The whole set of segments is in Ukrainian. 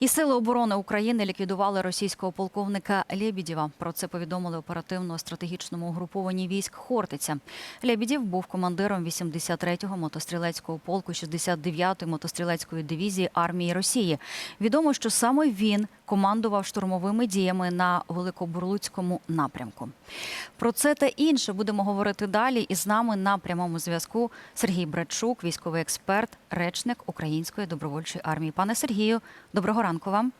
І сили оборони України ліквідували російського полковника Лєбідєва. Про це повідомили оперативно-стратегічному угрупованні військ Хортиця. Лєбідєв був командиром 83-го мотострілецького полку 69-ї мотострілецької дивізії армії Росії. Відомо, що саме він командував штурмовими діями на Великобурлуцькому напрямку. Про це та інше будемо говорити далі. І з нами на прямому зв'язку Сергій Братчук, військовий експерт, речник Української добровольчої армії. Пане Сергію, доброго ранку вам.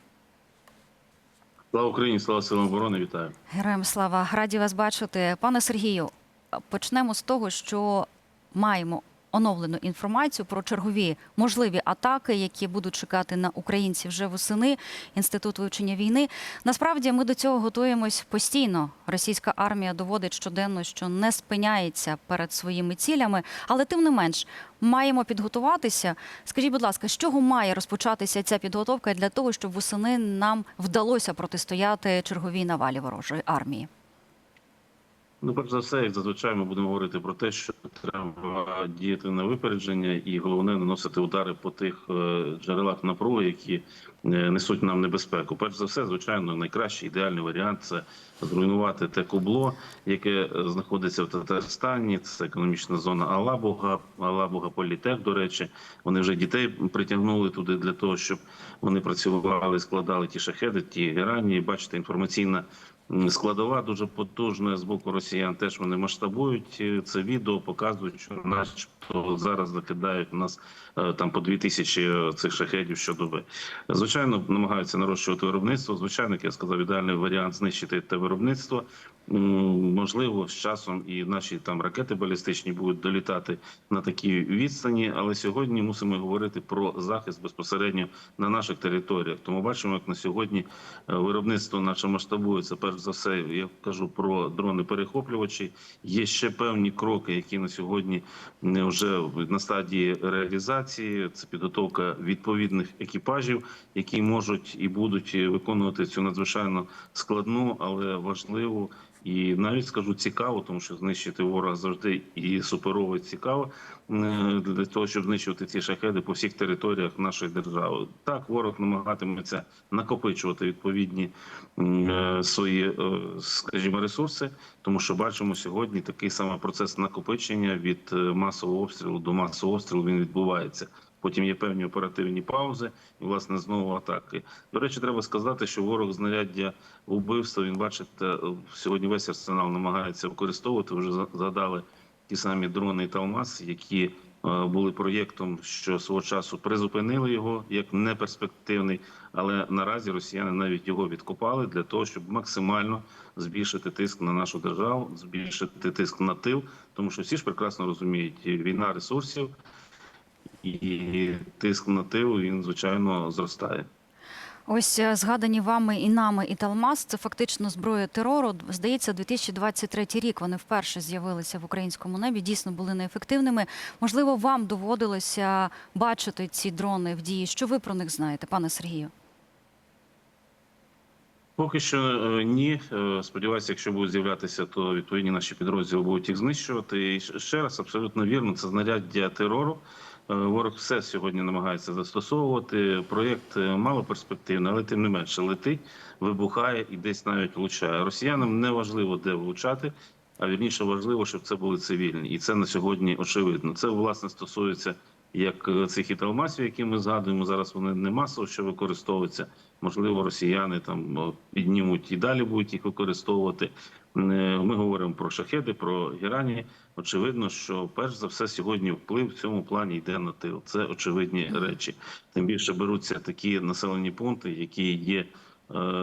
Слава Україні, слава силам оборони, вітаю. Героям слава, раді вас бачити. Пане Сергію, почнемо з того, що маємо оновлену інформацію про чергові можливі атаки, які будуть чекати на українців вже восени. Інститут вивчення війни. Насправді ми до цього готуємось постійно. Російська армія доводить щоденно, що не спиняється перед своїми цілями, але тим не менш маємо підготуватися. Скажіть, будь ласка, з чого має розпочатися ця підготовка для того, щоб восени нам вдалося протистояти черговій навалі ворожої армії? Ну, перш за все, як зазвичай, ми будемо говорити про те, що треба діяти на випередження, і головне наносити удари по тих е, джерелах напруги, які е, несуть нам небезпеку. Перш за все, звичайно, найкращий ідеальний варіант це зруйнувати те кубло, яке е, знаходиться в Татарстані. Це економічна зона Алабуга, Алабуга Політех. До речі, вони вже дітей притягнули туди для того, щоб вони працювали, складали ті шахеди, ті герані. Бачите, інформаційна. Складова дуже потужна з боку росіян. Теж вони масштабують е, це відео, показують, що начебто зараз закидають нас е, там по дві тисячі е, цих шахедів щодоби. Звичайно, намагаються нарощувати виробництво. Звичайно, як я сказав, ідеальний варіант знищити те виробництво. М, Можливо, з часом і наші там ракети балістичні будуть долітати на такій відстані, але сьогодні мусимо говорити про захист безпосередньо на наших територіях. Тому бачимо, як на сьогодні е, виробництво наше масштабується. Перш за все, я кажу про дрони перехоплювачі. Є ще певні кроки, які на сьогодні вже на стадії реалізації. Це підготовка відповідних екіпажів, які можуть і будуть виконувати цю надзвичайно складну, але важливу. І навіть скажу цікаво, тому що знищити ворога завжди і суперово цікаво е, для того, щоб знищувати ці шахеди по всіх територіях нашої держави. Так, ворог намагатиметься накопичувати відповідні е, свої, е, скажімо, ресурси, тому що бачимо сьогодні такий самий процес накопичення від масового обстрілу до масового обстрілу він відбувається. Потім є певні оперативні паузи, і власне знову атаки. До речі, треба сказати, що ворог знаряддя вбивства. Він бачите, сьогодні весь арсенал намагається використовувати. Вже згадали ті самі дрони і Талмас, які е, були проєктом, що свого часу призупинили його як неперспективний, але наразі росіяни навіть його відкопали для того, щоб максимально збільшити тиск на нашу державу, збільшити тиск на тил, тому що всі ж прекрасно розуміють війна ресурсів і тиск на тил він звичайно зростає. Ось е, згадані вами і нами і Талмас. Це фактично зброя терору. Здається, 2023 рік вони вперше з'явилися в українському небі. Дійсно були неефективними. Можливо, вам доводилося бачити ці дрони в дії. Що ви про них знаєте, пане Сергію? Поки що е, ні. Е, Сподіваюся, якщо будуть з'являтися, то відповідні наші підрозділи будуть їх знищувати. І ще раз абсолютно вірно, це знаряддя терору. Е, Ворог все сьогодні намагається застосовувати. Проєкт е, мало перспективний, але тим не менше летить, вибухає і десь навіть влучає. Росіянам не важливо де влучати, а вірніше важливо, щоб це були цивільні, і це на сьогодні очевидно. Це власне стосується як е, цих італмасів, які ми згадуємо зараз. Вони не масово що використовуються. Можливо, росіяни там піднімуть і далі будуть їх використовувати. Е, Ми говоримо про шахеди, про герані. Очевидно, що перш за все сьогодні вплив в цьому плані йде на тил. Це очевидні речі. Тим більше беруться такі населені пункти, які є е,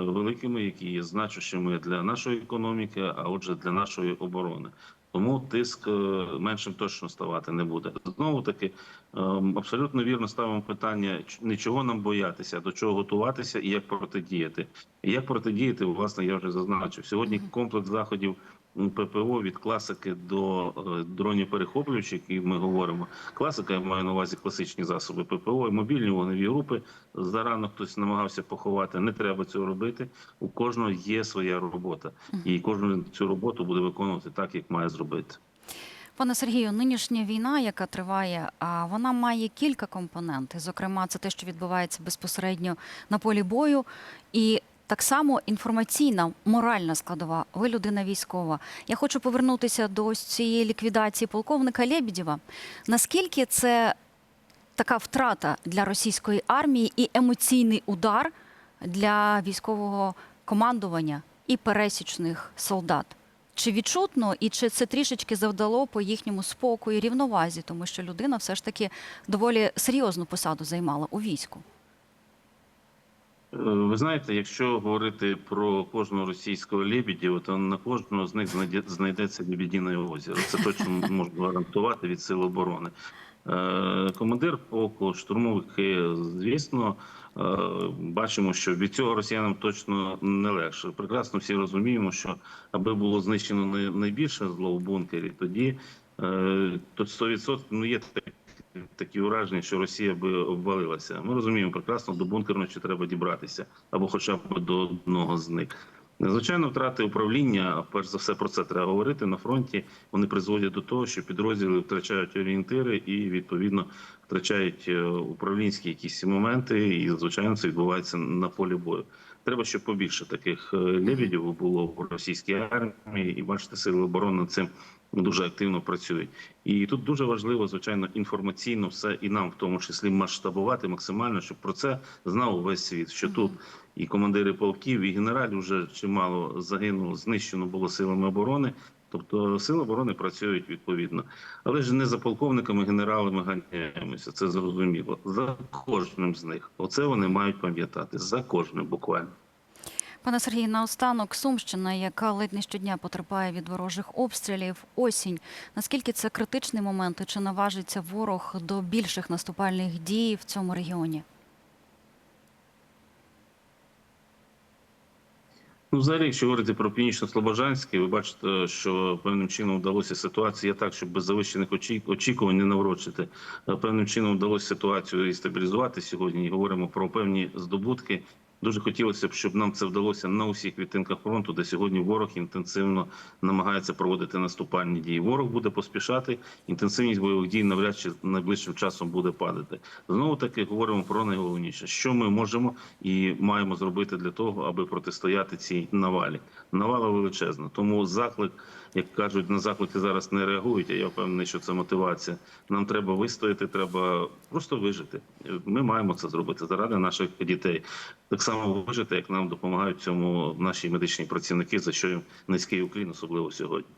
великими, які є значущими для нашої економіки, а отже, для нашої оборони. Тому тиск е, меншим точно ставати не буде. Знову таки ем, абсолютно вірно ставимо питання не чого нам боятися, до чого готуватися і як протидіяти. І як протидіяти, власне, я вже зазначив. Сьогодні комплекс заходів ППО від класики до е, дронів перехоплюючих, які ми говоримо. Класика я маю на увазі класичні засоби ППО, і мобільні вогневі групи. Зарано хтось намагався поховати. Не треба цього робити. У кожного є своя робота, і кожен цю роботу буде виконувати так, як має зробити. Пане Сергію, нинішня війна, яка триває, а вона має кілька компонентів. Зокрема, це те, що відбувається безпосередньо на полі бою, і так само інформаційна, моральна складова. Ви людина військова. Я хочу повернутися до цієї ліквідації полковника Лєбідєва. Наскільки це така втрата для російської армії і емоційний удар для військового командування і пересічних солдат? Чи відчутно і чи це трішечки завдало по їхньому спокою і рівновазі, тому що людина все ж таки доволі серйозну посаду займала у війську? Е, Ви знаєте, якщо говорити про кожного російського лебедєва, то на кожного з них знайдеться лебедине озеро. Це точно можу гарантувати від сил оборони. Е, Командир полку, штурмовики, звісно, е, бачимо, що від цього росіянам точно не легше. Прекрасно всі розуміємо, що аби було знищено найбільше зло в бункері, тоді е, то 100% ну, є такі враження, що Росія би обвалилася. Ми розуміємо прекрасно, до бункерної ще треба дібратися, або хоча б до одного з них. Звичайно, втрати управління, перш за все про це треба говорити на фронті. Вони призводять до того, що підрозділи втрачають орієнтири і відповідно втрачають е, управлінські якісь моменти. І звичайно, це відбувається на полі бою. Треба, щоб побільше таких е, лебедів було в російській армії, і бачите, сили оборони цим дуже активно працюють. І тут дуже важливо, звичайно, інформаційно все і нам, в тому числі, масштабувати максимально, щоб про це знав увесь світ. Що тут і командири полків, і генералів вже чимало загинуло, знищено було силами оборони. Тобто сили оборони працюють відповідно, але ж не за полковниками, генералами ганяємося. Це зрозуміло. За кожним з них. Оце вони мають пам'ятати за кожним буквально. Пане Сергію, наостанок Сумщина, яка ледь не щодня потерпає від ворожих обстрілів, осінь. Наскільки це критичний момент і чи наважиться ворог до більших наступальних дій в цьому регіоні? Ну, взагалі, якщо говорити про північно-слобожанське, ви бачите, що певним чином вдалося ситуація так, щоб без завищених очікувань не наврочити. Певним чином вдалося ситуацію і стабілізувати сьогодні. І говоримо про певні здобутки. Дуже хотілося б, щоб нам це вдалося на усіх відтинках фронту, де сьогодні ворог інтенсивно намагається проводити наступальні дії. Ворог буде поспішати, інтенсивність бойових дій навряд чи найближчим часом буде падати. Знову таки говоримо про найголовніше, що ми можемо і маємо зробити для того, аби протистояти цій навалі. Навала величезна. Тому заклик, як кажуть, на заклики зараз не реагують. А я впевнений, що це мотивація. Нам треба вистояти, треба просто вижити. Ми маємо це зробити заради наших дітей. Так само вижити, як нам допомагають цьому наші медичні працівники, за що їм низький уклін, особливо сьогодні.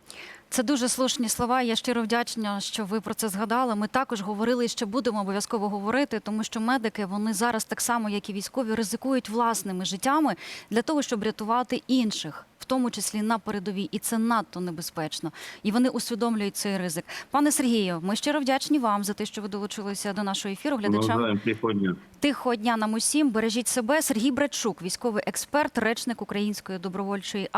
Це дуже слушні слова. Я щиро вдячна, що ви про це згадали. Ми також говорили і ще будемо обов'язково говорити, тому що медики вони зараз так само, як і військові, ризикують власними життями для того, щоб рятувати інших, тому числі на передовій, і це надто небезпечно. І вони усвідомлюють цей ризик. Пане Сергію, ми щиро вдячні вам за те, що ви долучилися до нашого ефіру. Глядачам тихого дня. тихого дня нам усім. Бережіть себе. Сергій Братчук, військовий експерт, речник Української добровольчої